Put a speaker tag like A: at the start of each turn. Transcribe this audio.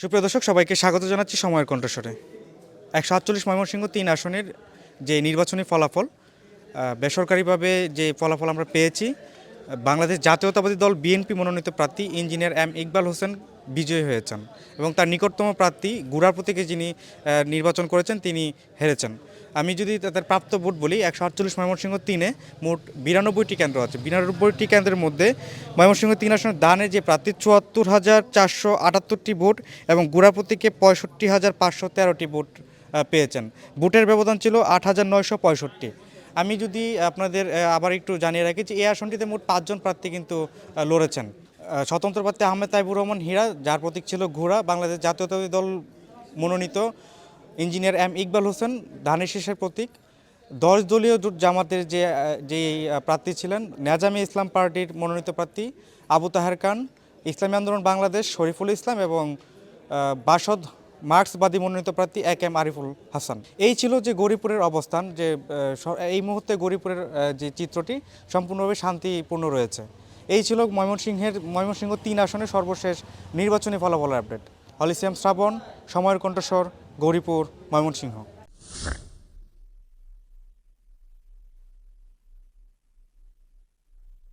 A: সুপ্রিয় দর্শক, সবাইকে স্বাগত জানাচ্ছি সময়ের কণ্ঠস্বরে। একশো আটচল্লিশ ময়মনসিংহ তিন আসনের যে নির্বাচনী ফলাফল বেসরকারিভাবে যে ফলাফল আমরা পেয়েছি বাংলাদেশ জাতীয়তাবাদী দল বিএনপি মনোনীত প্রার্থী ইঞ্জিনিয়ার এম ইকবাল হোসেন বিজয়ী হয়েছেন এবং তার নিকটতম প্রার্থী গুড়ার প্রতীকে যিনি নির্বাচন করেছেন তিনি হেরেছেন। আমি যদি তাদের প্রাপ্ত ভোট বলি, একশো আটচল্লিশ ময়মনসিংহ তিনে মোট বিরানব্বইটি কেন্দ্র আছে। বিরানব্বইটি কেন্দ্রের মধ্যে ময়মনসিংহ তিন আসনের দানে যে প্রার্থী, চুয়াত্তর হাজার চারশো আটাত্তরটি ভোট এবং গুড়া প্রতীকে পঁয়ষট্টি হাজার পাঁচশো তেরোটি ভোট পেয়েছেন। ভোটের ব্যবধান ছিল আট হাজার নয়শো পঁয়ষট্টি। আমি যদি আপনাদের আবার একটু জানিয়ে রাখি যে এই আসনটিতে মোট পাঁচজন প্রার্থী কিন্তু লড়েছেন। স্বতন্ত্র প্রার্থী আহমেদ তাইবুর রহমান হীরা, যার প্রতীক ছিল ঘোড়া, বাংলাদেশ জাতীয়তাবাদী দল মনোনীত ইঞ্জিনিয়ার এম ইকবাল হোসেন, ধানের শীষের প্রতীক। দশ দলীয় জোট জামাতের যে যে প্রার্থী ছিলেন, নেজামি ইসলাম পার্টির মনোনীত প্রার্থী আবু তাহের খান, ইসলামী আন্দোলন বাংলাদেশ, শরীফুল ইসলাম এবং বাসদ মার্ক্সবাদী মনোনীত প্রার্থী এক এম আরিফুল হাসান। এই ছিল যে গৌরীপুরের অবস্থান, যে এই মুহূর্তে গৌরীপুরের যে চিত্রটি সম্পূর্ণভাবে শান্তিপূর্ণ রয়েছে। এই ছিল ময়মনসিংহের, ময়মনসিংহ তিন আসনে সর্বশেষ নির্বাচনী ফলাফলের আপডেট। হলিসিয়াম শ্রাবণ, সময়ের কণ্ঠস্বর, গৌরীপুর, ময়মনসিংহ।